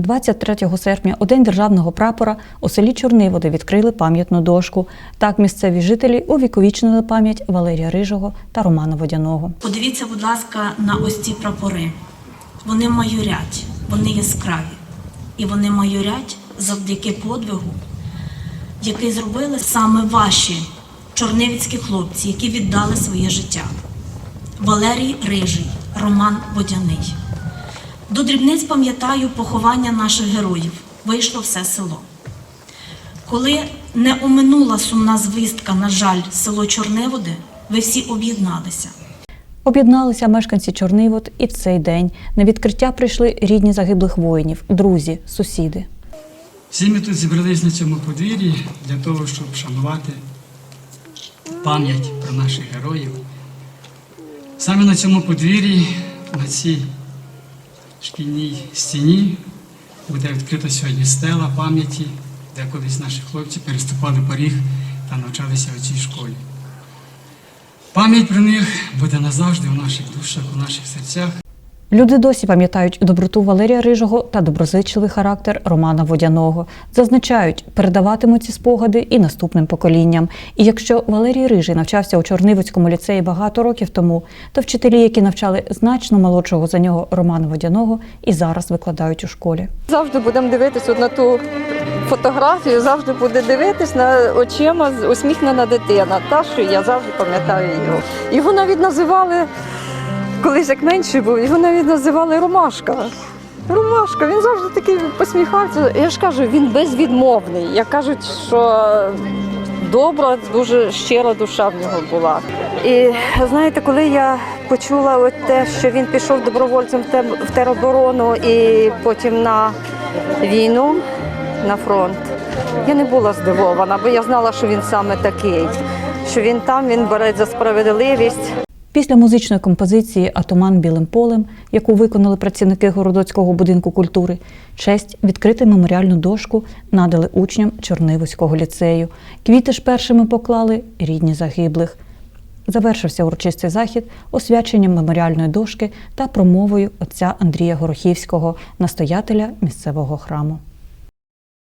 23 серпня, у день державного прапора, у селі Чорниводи відкрили пам'ятну дошку. Так місцеві жителі увіковічнили пам'ять Валерія Рижого та Романа Водяного. Подивіться, будь ласка, на ось ці прапори. Вони майорять, вони яскраві. І вони майорять завдяки подвигу, який зробили саме ваші чорнивицькі хлопці, які віддали своє життя. Валерій Рижий, Роман Водяний. До дрібниць пам'ятаю поховання наших героїв. Вийшло все село. Коли не оминула сумна звістка, на жаль, село Чорниводи, ви всі об'єдналися. Об'єдналися мешканці Чорнивод і в цей день. На відкриття прийшли рідні загиблих воїнів, друзі, сусіди. Всі ми тут зібрались на цьому подвір'ї для того, щоб вшанувати пам'ять про наших героїв. Саме на цьому подвір'ї, на цій шкільній стіні, буде відкрита сьогодні стела пам'яті, де колись наші хлопці переступали поріг та навчалися у цій школі. Пам'ять про них буде назавжди у наших душах, у наших серцях. Люди досі пам'ятають доброту Валерія Рижого та доброзичливий характер Романа Водяного. Зазначають, передаватимуть ці спогади і наступним поколінням. І якщо Валерій Рижий навчався у Чорнивицькому ліцеї багато років тому, то вчителі, які навчали значно молодшого за нього Романа Водяного, і зараз викладають у школі. Завжди будемо дивитися на ту фотографію, завжди буде дивитись на очима усміхнена дитина. Та, що я завжди пам'ятаю його. Його навіть називали, колись як менший був, його навіть називали Ромашка. Ромашка, він завжди такий посміхався. Я ж кажу, він безвідмовний. Як кажуть, що добра, дуже щира душа в нього була. І знаєте, коли я почула от те, що він пішов добровольцем в тероборону і потім на війну на фронт, я не була здивована, бо я знала, що він саме такий, що він там, він бореться за справедливість. Після музичної композиції Атоман білим полем, яку виконали працівники Городоцького будинку культури, честь відкрити меморіальну дошку надали учням Чорнивоського ліцею. Квіти ж першими поклали рідні загиблих. Завершився урочистий захід освяченням меморіальної дошки та промовою отця Андрія Горохівського, настоятеля місцевого храму.